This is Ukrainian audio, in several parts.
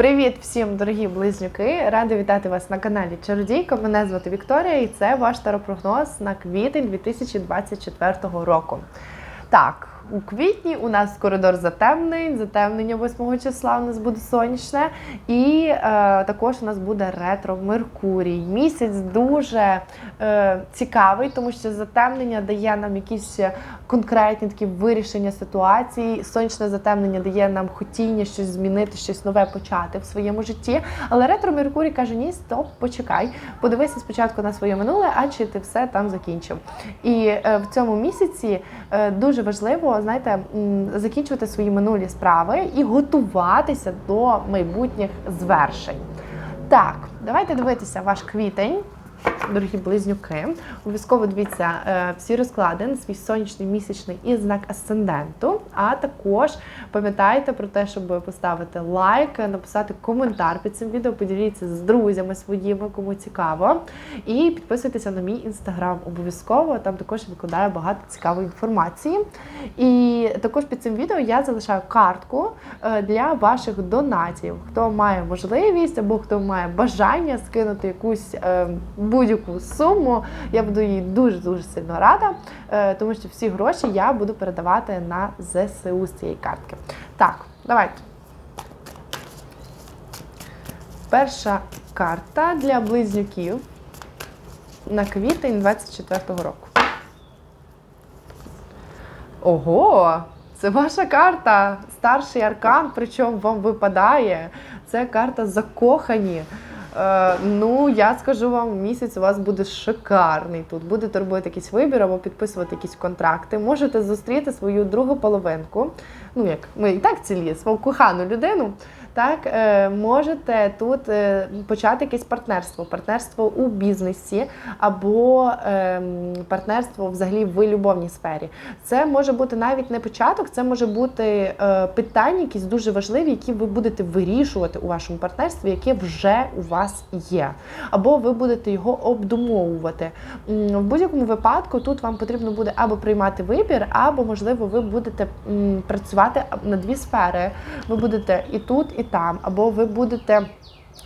Привіт всім, дорогі близнюки! Рада вітати вас на каналі Чародійка. Мене звати Вікторія, і це ваш таропрогноз на квітень 2024 року. Так, у квітні у нас коридор затемнень, затемнення 8 числа у нас буде сонячне, і е, також у нас буде ретро Меркурій. Місяць дуже е, цікавий, тому що затемнення дає нам якісь конкретні такі вирішення ситуації. Сонячне затемнення дає нам хотіння щось змінити, щось нове почати в своєму житті. Але ретро Меркурій каже: ні, стоп, почекай, подивися спочатку на своє минуле, а чи ти все там закінчив. І е, в цьому місяці е, дуже важливо, знаєте, закінчувати свої минулі справи і готуватися до майбутніх звершень. Так, давайте дивитися ваш квітень. Дорогі близнюки, обов'язково дивіться е, всі розклади свій сонячний місячний і знак асценденту. А також пам'ятайте про те, щоб поставити лайк, написати коментар під цим відео, поділіться з друзями своїми, кому цікаво. І підписуйтеся на мій інстаграм. Обов'язково там також викладаю багато цікавої інформації. І також під цим відео я залишаю картку е, для ваших донатів. Хто має можливість або хто має бажання скинути якусь е, будь-яку суму, я буду їй дуже дуже сильно рада, е, тому що всі гроші я буду передавати на ЗСУ з цієї картки. Так, давайте. Перша карта для близнюків на квітень 24-го року. Ого! Це ваша карта, старший аркан, причому вам випадає. Це карта закохані. Е, ну, я скажу вам, місяць у вас буде шикарний тут. Будете робити якийсь вибір або підписувати якісь контракти. Можете зустріти свою другу половинку. Ну, як ми і так цілі, свою кохану людину. Так, е, можете тут е, почати якесь партнерство, партнерство у бізнесі або е, партнерство взагалі в любовній сфері. Це може бути навіть не початок, це може бути питання, якісь дуже важливі, які ви будете вирішувати у вашому партнерстві, яке вже у вас є. Або ви будете його обдумовувати. В будь-якому випадку тут вам потрібно буде або приймати вибір, або, можливо, ви будете працювати на дві сфери. Ви будете і тут, і там, або ви будете.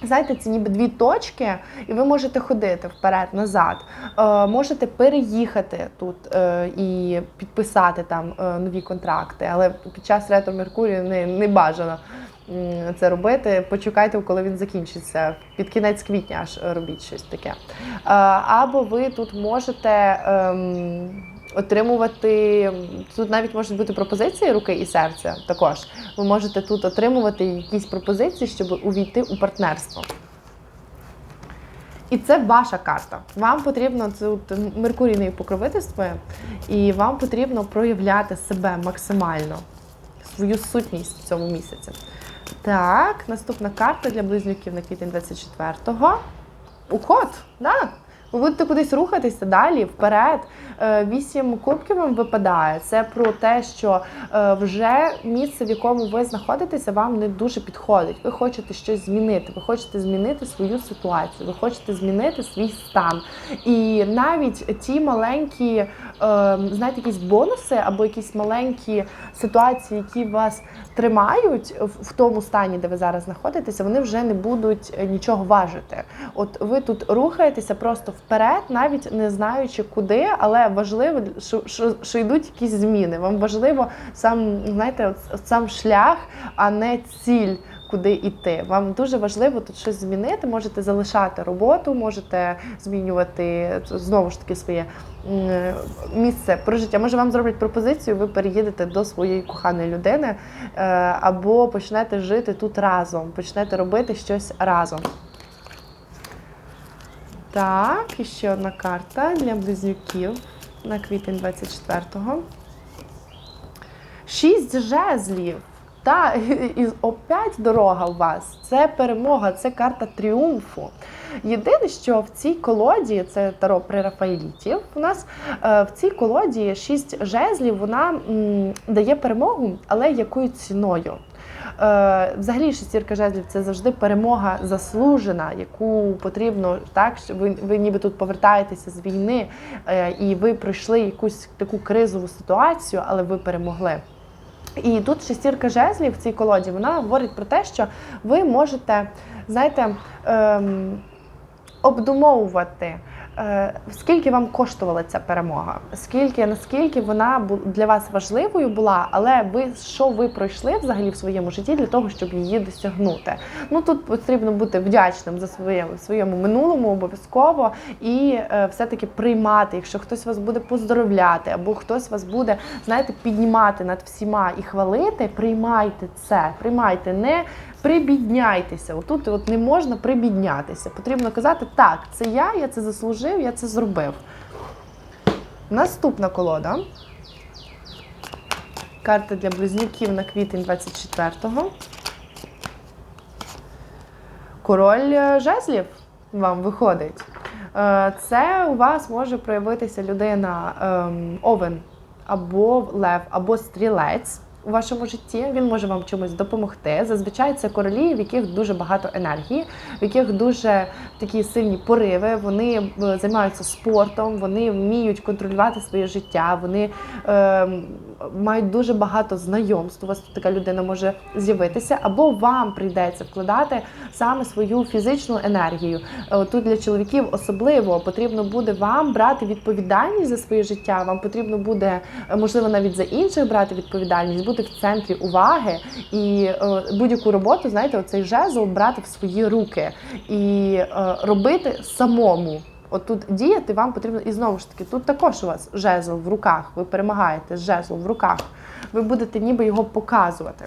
Знаєте, це ніби дві точки, і ви можете ходити вперед-назад. Е, можете переїхати тут е, і підписати там е, нові контракти, але під час ретро Меркурію не, не бажано це робити. Почекайте, коли він закінчиться. Під кінець квітня аж робіть щось таке. Або ви тут можете. ем, Отримувати тут навіть можуть бути пропозиції руки і серця. Також ви можете тут отримувати якісь пропозиції, щоб увійти у партнерство. І це ваша карта. Вам потрібно тут Меркурійне покровительство, і вам потрібно проявляти себе максимально, свою сутність в цьому місяці. Так, наступна карта для близнюків на квітень 24-го. Уход, да? Ви будете кудись рухатися далі, вперед. Е, Вісім кубків вам випадає. Це про те, що е, вже місце, в якому ви знаходитеся, вам не дуже підходить. Ви хочете щось змінити, ви хочете змінити свою ситуацію, ви хочете змінити свій стан. І навіть ті маленькі, е, знаєте, якісь бонуси або якісь маленькі ситуації, які вас тримають в в тому стані, де ви зараз знаходитеся, вони вже не будуть нічого важити. От ви тут рухаєтеся просто вперед, навіть не знаючи куди, але важливо, що, що, що йдуть якісь зміни. Вам важливо сам, знаєте, сам шлях, а не ціль. Куди йти. Вам дуже важливо тут щось змінити. Можете залишати роботу, можете змінювати знову ж таки своє місце прожиття. Може, вам зроблять пропозицію, ви переїдете до своєї коханої людини е, або почнете жити тут разом, почнете робити щось разом. Так, і ще одна карта для близнюків на квітень 24-го. Шість жезлів. Та і опять дорога у вас. Це перемога, це карта тріумфу. Єдине, що в цій колоді, це таро при Рафаелітів, у нас е, в цій колоді шість жезлів, вона м, дає перемогу, але якою ціною? Е, Взагалі, шестірка жезлів це завжди перемога заслужена, яку потрібно так, ви, ви ніби тут повертаєтеся з війни, е, і ви пройшли якусь таку кризову ситуацію, але ви перемогли. І тут шестірка жезлів в цій колоді вона говорить про те, що ви можете, знаєте, ем, обдумовувати. Е, Скільки вам коштувала ця перемога? Скільки наскільки вона для вас важливою була, але ви що ви пройшли взагалі в своєму житті для того, щоб її досягнути? Ну тут потрібно бути вдячним за своє своєму минулому обов'язково і е, все-таки приймати, якщо хтось вас буде поздоровляти, або хтось вас буде, знаєте, піднімати над всіма і хвалити, приймайте це, приймайте, не прибідняйтеся. Отут от не можна прибіднятися. Потрібно казати, так, це я, я це заслужив, я це зробив. Наступна колода. Карта для близнюків на квітень 24-го. Король е, жезлів вам виходить. Е, Це у вас може проявитися людина ем, овен або лев, або стрілець у вашому житті. Він може вам чимось допомогти. Зазвичай це королі, в яких дуже багато енергії, в яких дуже такі сильні пориви. Вони е, займаються спортом, вони вміють контролювати своє життя. Вони е, мають дуже багато знайомств. У вас тут така людина може з'явитися, або вам прийдеться вкладати саме свою фізичну енергію. Е, Тут для чоловіків особливо потрібно буде вам брати відповідальність за своє життя. Вам потрібно буде е, можливо навіть за інших брати відповідальність, бути в центрі уваги і е, будь-яку роботу, знаєте, оцей жезл брати в свої руки і е, робити самому. От тут діяти вам потрібно, і знову ж таки, тут також у вас жезл в руках, ви перемагаєте жезл в руках, ви будете ніби його показувати.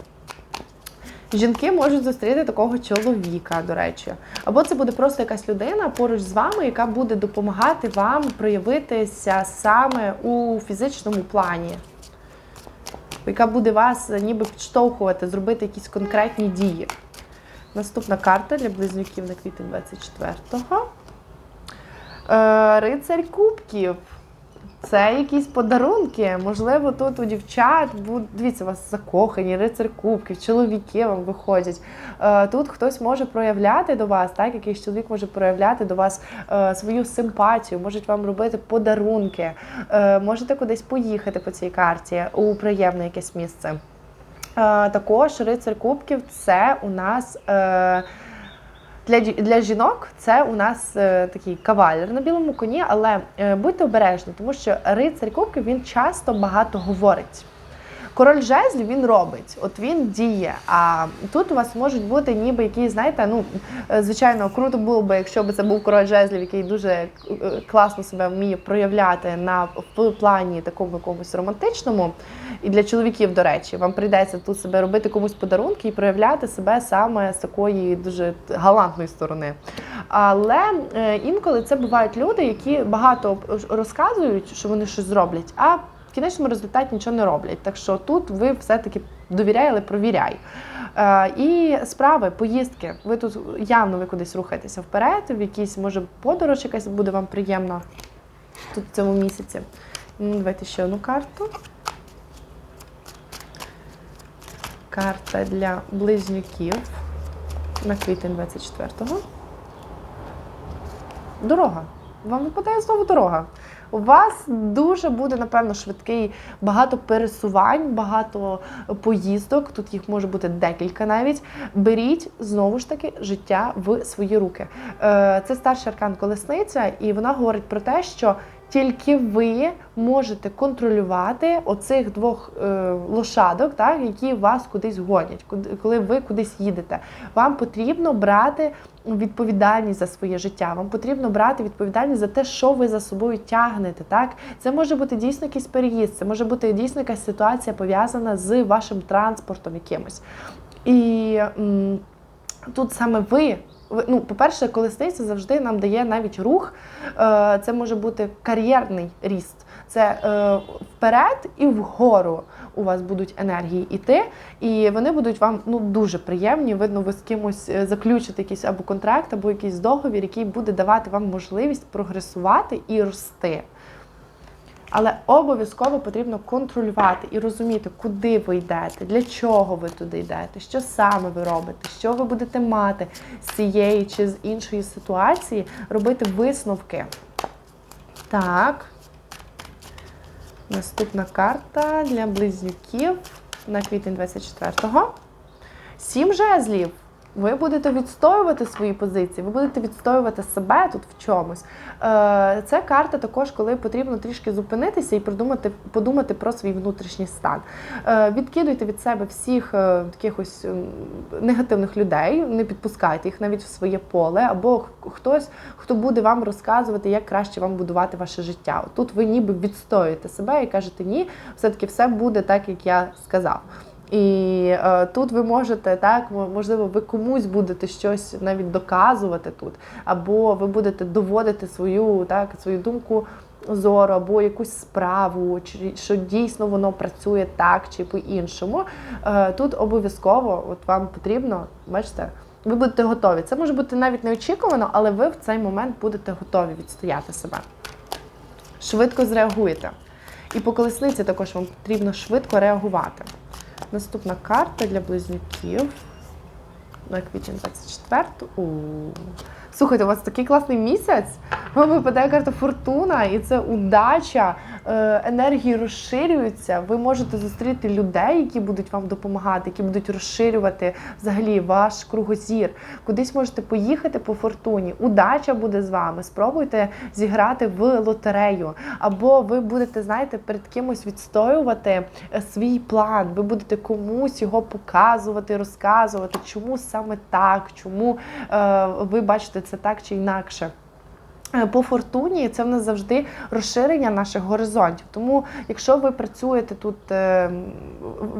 Жінки можуть зустріти такого чоловіка, до речі. Або це буде просто якась людина поруч з вами, яка буде допомагати вам проявитися саме у фізичному плані. Яка буде вас ніби підштовхувати, зробити якісь конкретні дії. Наступна карта для близнюків на квітень 24-го. Е, Рицарь кубків. Це якісь подарунки. Можливо, тут у дівчат будуть, дивіться, у вас закохані, рицар кубків, чоловіки вам виходять. Е, Тут хтось може проявляти до вас, так, якийсь чоловік може проявляти до вас е, свою симпатію, можуть вам робити подарунки, Е, можете кудись поїхати по цій карті у приємне якесь місце. Також рицар кубків це у нас. Для, для жінок це у нас е, такий кавалер на білому коні, але е, будьте обережні, тому що рицар кубків він часто багато говорить. Король жезлів він робить, от він діє. А тут у вас можуть бути ніби якісь, знаєте, ну е, звичайно, круто було би, якщо б це був король жезлів, який дуже е, класно себе вміє проявляти на в плані такому якомусь романтичному. І для чоловіків, до речі, вам прийдеться тут себе робити комусь подарунки і проявляти себе саме з такої дуже галантної сторони. Але е, інколи це бувають люди, які багато розказують, що вони щось зроблять, а кінечному результаті нічого не роблять. Так що тут ви все-таки довіряй, але провіряй. І справи, поїздки. Ви тут явно ви кудись рухаєтеся вперед, в якійсь, може, подорож якась буде вам приємна тут в цьому місяці. Давайте ще одну карту. Карта для близнюків на квітень 24-го. Дорога. Вам випадає знову дорога. У вас дуже буде, напевно, швидкий, багато пересувань, багато поїздок. Тут їх може бути декілька навіть. Беріть знову ж таки життя в свої руки. Е, Це старший аркан колесниця, і вона говорить про те, що тільки ви можете контролювати оцих двох е, лошадок, так, які вас кудись гонять, коли ви кудись їдете. Вам потрібно брати відповідальність за своє життя. Вам потрібно брати відповідальність за те, що ви за собою тягнете. Так, це може бути дійсно якийсь переїзд, це може бути дійсно якась ситуація пов'язана з вашим транспортом якимось. І м, тут саме ви. Ну, по-перше, колесниця завжди нам дає навіть рух. Е, Це може бути кар'єрний ріст. Це е, вперед і вгору у вас будуть енергії іти, і вони будуть вам ну дуже приємні. Видно, ви з кимось е, заключите якийсь або контракт, або якийсь договір, який буде давати вам можливість прогресувати і рости. Але обов'язково потрібно контролювати і розуміти, куди ви йдете, для чого ви туди йдете, що саме ви робите, що ви будете мати з цієї чи з іншої ситуації, робити висновки. Так. Наступна карта для близнюків на квітень 24-го. Сім жезлів. Ви будете відстоювати свої позиції, ви будете відстоювати себе тут в чомусь. Е, Це карта також, коли потрібно трішки зупинитися і подумати, подумати про свій внутрішній стан. Е, Відкидуйте від себе всіх е, таких ось негативних людей, не підпускайте їх навіть в своє поле, або хтось, хто буде вам розказувати, як краще вам будувати ваше життя. Тут ви ніби відстоюєте себе і кажете, ні, все-таки все буде так, як я сказав. І е, тут ви можете так, можливо, ви комусь будете щось навіть доказувати тут, або ви будете доводити свою так, свою думку зору, або якусь справу, чи що дійсно воно працює так чи по-іншому. Е, тут обов'язково от вам потрібно, бачите, ви будете готові. Це може бути навіть неочікувано, але ви в цей момент будете готові відстояти себе. Швидко зреагуєте. І по колесниці також вам потрібно швидко реагувати. Наступна карта для близнюків. На квітень 24. У. Слухайте, у вас такий класний місяць. Вам випадає карта Фортуна, і це удача, енергії розширюються. Ви можете зустріти людей, які будуть вам допомагати, які будуть розширювати взагалі ваш кругозір. Кудись можете поїхати по фортуні. Удача буде з вами. Спробуйте зіграти в лотерею. Або ви будете, знаєте, перед кимось відстоювати е, свій план. Ви будете комусь його показувати, розказувати, чому саме так, чому е, ви бачите це так чи інакше. Е, По фортуні це в нас завжди розширення наших горизонтів. Тому, якщо ви працюєте тут, е,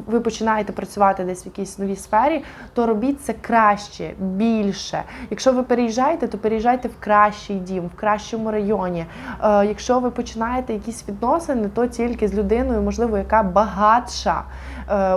ви починаєте працювати десь в якійсь новій сфері, то робіть це краще, більше. Якщо ви переїжджаєте, то переїжджайте в кращий дім, в кращому районі. Е, Якщо ви починаєте якісь відносини, то тільки з людиною, можливо, яка багатша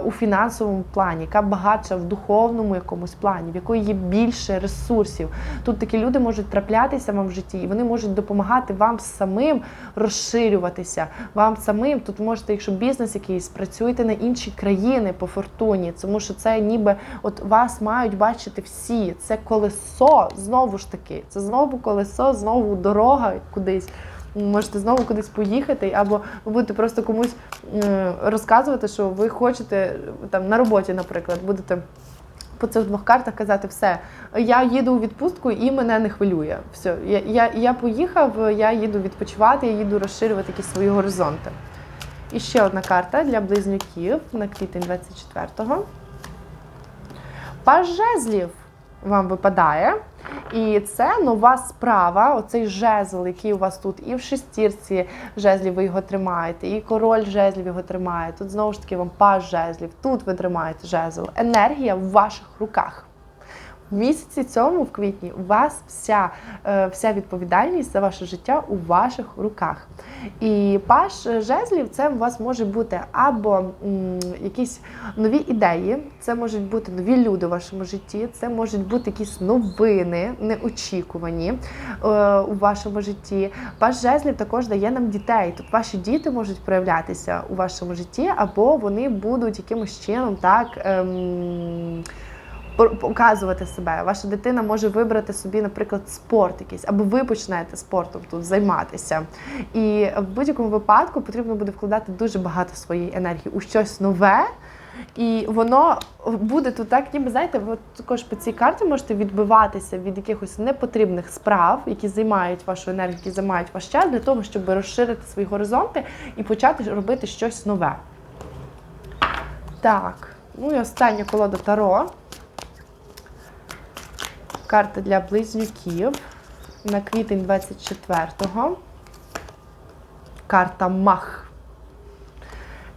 у фінансовому плані, яка багатша в духовному якомусь плані, в якої є більше ресурсів. Тут такі люди можуть траплятися вам в житті, і вони можуть допомагати вам самим розширюватися. Вам самим тут можете, якщо бізнес якийсь, працюйте на інші країни по фортуні, тому що це ніби от вас мають бачити всі. Це колесо знову ж таки. Це знову колесо, знову дорога кудись. Можете знову кудись поїхати, або ви будете просто комусь е, розказувати, що ви хочете там на роботі, наприклад, будете по цих двох картах казати все. Я їду у відпустку і мене не хвилює. Все, я, я, я поїхав, я їду відпочивати, я їду розширювати якісь свої горизонти. І ще одна карта для близнюків на квітень 24-го. Паж жезлів вам випадає. І це нова справа. Оцей жезл, який у вас тут, і в шестірці жезлів ви його тримаєте, і король жезлів його тримає. Тут знову ж таки вам паж жезлів. Тут ви тримаєте жезл. Енергія в ваших руках. В місяці цьому, в квітні, у вас вся, е, вся відповідальність за ваше життя у ваших руках. І паш жезлів це у вас може бути або якісь нові ідеї, це можуть бути нові люди у вашому житті, це можуть бути якісь новини неочікувані е, у вашому житті. Паш жезлів також дає нам дітей. Тут ваші діти можуть проявлятися у вашому житті, або вони будуть якимось чином так. Ем, показувати себе. Ваша дитина може вибрати собі, наприклад, спорт якийсь, або ви почнете спортом тут займатися. І в будь-якому випадку потрібно буде вкладати дуже багато своєї енергії у щось нове. І воно буде тут так, ніби знаєте, ви також по цій карті можете відбиватися від якихось непотрібних справ, які займають вашу енергію, які займають ваш час, для того, щоб розширити свої горизонти і почати робити щось нове. Так, ну і остання колода Таро. Карта для близнюків на квітень 24-го. Карта Мах.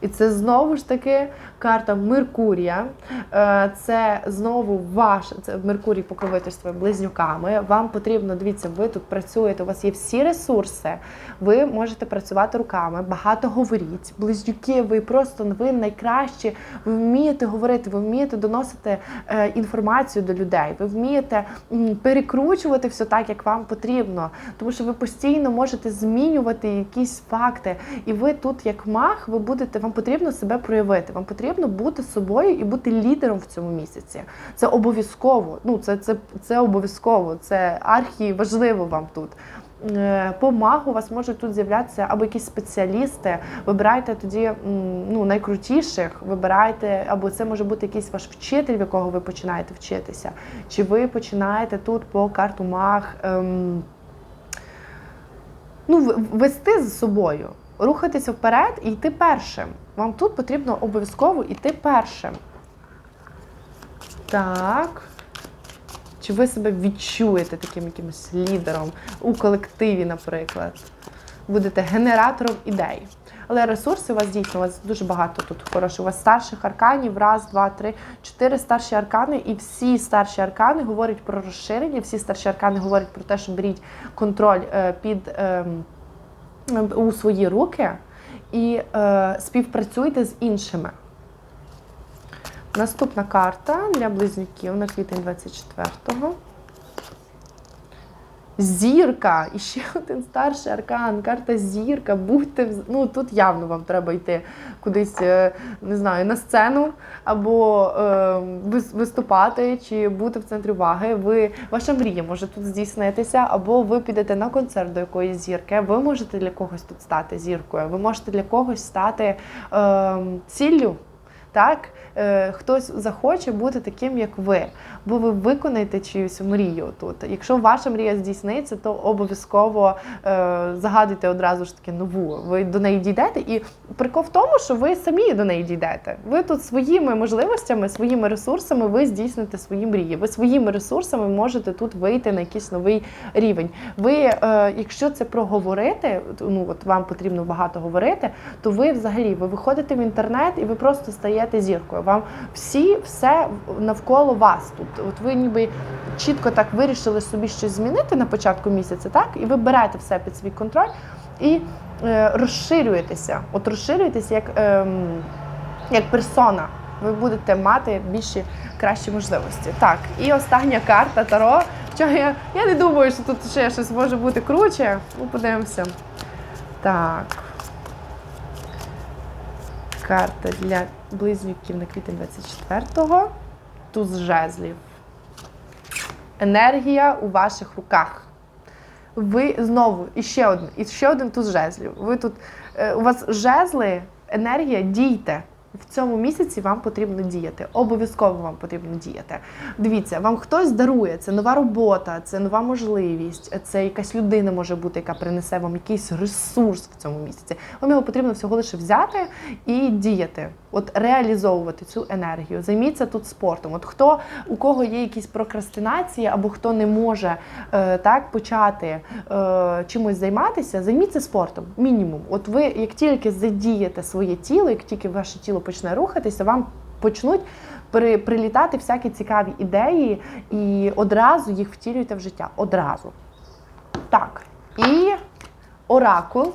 І це знову ж таки карта Меркурія. Е, Це знову ваш це Меркурій покровительствує близнюками. Вам потрібно, дивіться, ви тут працюєте, у вас є всі ресурси, ви можете працювати руками, багато говоріть. Близнюки, ви просто ви найкращі, ви вмієте говорити, ви вмієте доносити е, інформацію до людей, ви вмієте перекручувати все так, як вам потрібно. Тому що ви постійно можете змінювати якісь факти. І ви тут, як мах, ви будете, вам потрібно себе проявити. Вам потрібно бути собою і бути лідером в цьому місяці. Це обов'язково. Ну, це, це, це обов'язково, це архі важливо вам тут. е, по магу у вас можуть тут з'являтися або якісь спеціалісти. Вибирайте тоді ну, найкрутіших, вибирайте, або це може бути якийсь ваш вчитель, в якого ви починаєте вчитися. Чи ви починаєте тут по карту маг. Ем, ну, вести за собою, рухатися вперед і йти першим. Вам тут потрібно обов'язково йти першим. Так. Чи ви себе відчуєте таким якимось лідером у колективі, наприклад? Будете генератором ідей. Але ресурси у вас дійсно, у вас дуже багато тут хороших. У вас старших арканів, раз, два, три, чотири старші аркани, і всі старші аркани говорять про розширення, всі старші аркани говорять про те, що беріть контроль е, під ем, у свої руки і е, співпрацюйте з іншими. Наступна карта для близнюків на квітень 24-го. Зірка! І ще один старший аркан, карта зірка. Будьте ну тут явно вам треба йти кудись, е, не знаю, на сцену або е, виступати, чи бути в центрі уваги. Ви ваша мрія може тут здійснитися, або ви підете на концерт до якоїсь зірки. Ви можете для когось тут стати зіркою. Ви можете для когось стати е, ціллю. Так, е, хтось захоче бути таким, як ви, бо ви виконаєте чиюсь мрію тут. Якщо ваша мрія здійсниться, то обов'язково е, загадуйте одразу ж таки нову. Ви до неї дійдете, і прикол в тому, що ви самі до неї дійдете. Ви тут своїми можливостями, своїми ресурсами ви здійсните свої мрії. Ви своїми ресурсами можете тут вийти на якийсь новий рівень. Ви, е, якщо це проговорити, ну от вам потрібно багато говорити, то ви взагалі ви виходите в інтернет і ви просто стаєте зіркою. Вам всі все навколо вас тут. От ви ніби чітко так вирішили собі щось змінити на початку місяця, так? І ви берете все під свій контроль і е, розширюєтеся. От розширюєтеся як, ем, як персона. Ви будете мати більші кращі можливості. Так, і остання карта Таро. Чого я, я не думаю, що тут ще щось може бути круче. Ну, подивимося. Так. Карта для близнюків на квітень 24-го. Туз жезлів. Енергія у ваших руках. Ви знову і ще один, і ще один туз жезлів. Ви тут е, у вас жезли, енергія, дійте. В цьому місяці вам потрібно діяти. Обов'язково вам потрібно діяти. Дивіться, вам хтось дарує, це нова робота, це нова можливість, це якась людина може бути, яка принесе вам якийсь ресурс в цьому місяці. Вам його потрібно всього лише взяти і діяти, от реалізовувати цю енергію. Займіться тут спортом. От хто у кого є якісь прокрастинації, або хто не може е, так почати е, чимось займатися, займіться спортом. Мінімум. От ви як тільки задієте своє тіло, як тільки ваше тіло почне рухатися, вам почнуть при, прилітати всякі цікаві ідеї, і одразу їх втілюйте в життя. Одразу. Так. І оракул.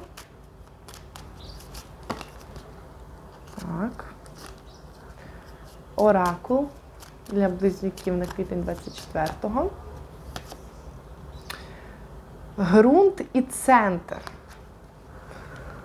Так. Оракул для близнюків на квітень 24-го. Грунт і центр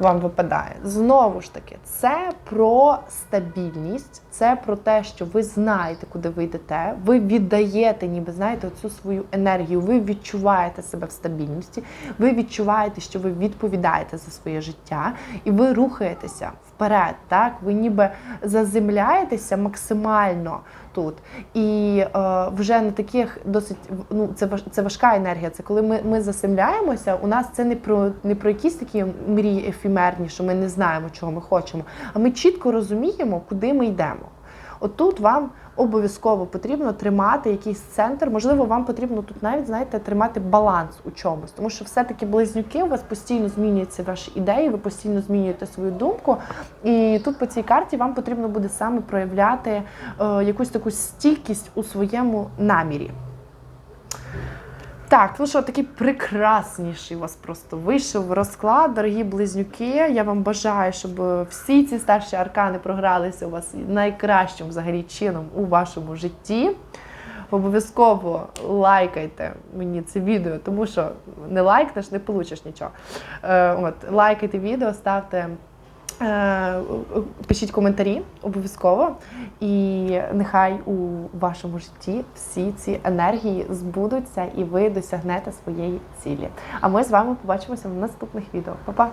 вам випадає. Знову ж таки, це про стабільність, це про те, що ви знаєте, куди ви йдете, ви віддаєте, ніби знаєте, цю свою енергію, ви відчуваєте себе в стабільності, ви відчуваєте, що ви відповідаєте за своє життя, і ви рухаєтеся вперед. Так, ви ніби заземляєтеся максимально тут. І е, вже на таких досить ну це це важка енергія. Це коли ми, ми заземляємося. У нас це не про не про якісь такі мрії ефімерні, що ми не знаємо, чого ми хочемо. А ми чітко розуміємо, куди ми йдемо. Отут вам обов'язково потрібно тримати якийсь центр. Можливо, вам потрібно тут навіть знаєте тримати баланс у чомусь, тому що все-таки близнюки у вас постійно змінюються ваші ідеї, ви постійно змінюєте свою думку. І тут по цій карті вам потрібно буде саме проявляти е, якусь таку стійкість у своєму намірі. Так, ну що, такий прекрасніший у вас просто вийшов розклад, дорогі близнюки. Я вам бажаю, щоб всі ці старші аркани програлися у вас найкращим взагалі чином у вашому житті. Обов'язково лайкайте мені це відео, тому що не лайкнеш, не получиш нічого. Е, от, лайкайте відео, ставте Пишіть коментарі обов'язково, і нехай у вашому житті всі ці енергії збудуться і ви досягнете своєї цілі. А ми з вами побачимося в наступних відео. Па-па!